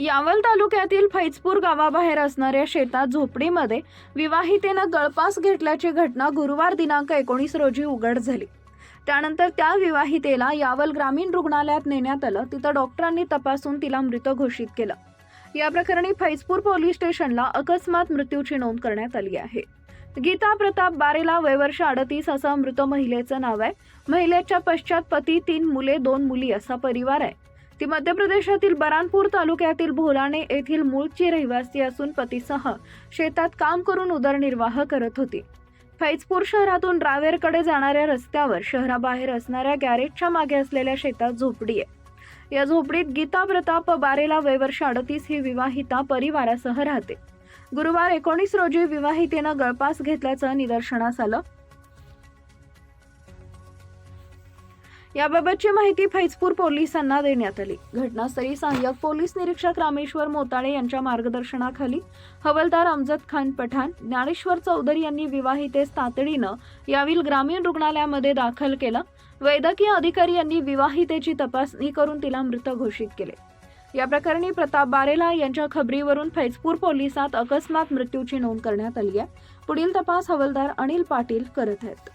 यावल तालुक्यातील फैजपूर गावाबाहेर असणाऱ्या शेतात झोपडीमध्ये विवाहितेनं गळपास घेतल्याची घटना गुरुवार दिनांक एकोणीस रोजी उघड झाली. त्यानंतर त्या विवाहितेला यावल ग्रामीण रुग्णालयात नेण्यात आलं. तिथं डॉक्टरांनी तपासून तिला मृत घोषित केलं. या प्रकरणी फैजपूर पोलीस स्टेशनला अकस्मात मृत्यूची नोंद करण्यात आली आहे. गीता प्रताप बारेला वयवर्ष अडतीस असं मृत महिलेचं नाव आहे. महिलेच्या पश्चात पती तीन मुले दोन मुली असा परिवार आहे. ती मध्य प्रदेशातील बरानपूर तालुक्यातील भोलाणे येथील मूळची रहिवासी असून पतीसह शेतात काम करून उदरनिर्वाह करत होती. फैजपूर शहरातून रावेरकडे जाणाऱ्या रस्त्यावर शहराबाहेर असणाऱ्या गॅरेजच्या मागे असलेल्या शेतात झोपडी आहे. या झोपडीत गीता प्रताप बारेला वयवर्ष अडतीस ही विवाहिता परिवारासह राहते. गुरुवार एकोणीस रोजी विवाहितेनं गळपास घेतल्याचं निदर्शनास आलं. याबाबतची माहिती फैजपूर पोलिसांना देण्यात आली. घटनास्थळी सहाय्यक पोलीस निरीक्षक रामेश्वर मोताळे यांच्या मार्गदर्शनाखाली हवलदार अमजद खान पठाण ज्ञानेश्वर चौधरी यांनी विवाहितेस तातडीनं यावील ग्रामीण रुग्णालयामध्ये दाखल केलं. वैद्यकीय अधिकारी यांनी विवाहितेची तपासणी करून तिला मृत घोषित केले. या प्रकरणी प्रताप बारेला यांच्या खबरीवरून फैजपूर पोलिसात अकस्मात मृत्यूची नोंद करण्यात आली आहे. पुढील तपास हवलदार अनिल पाटील करत आहेत.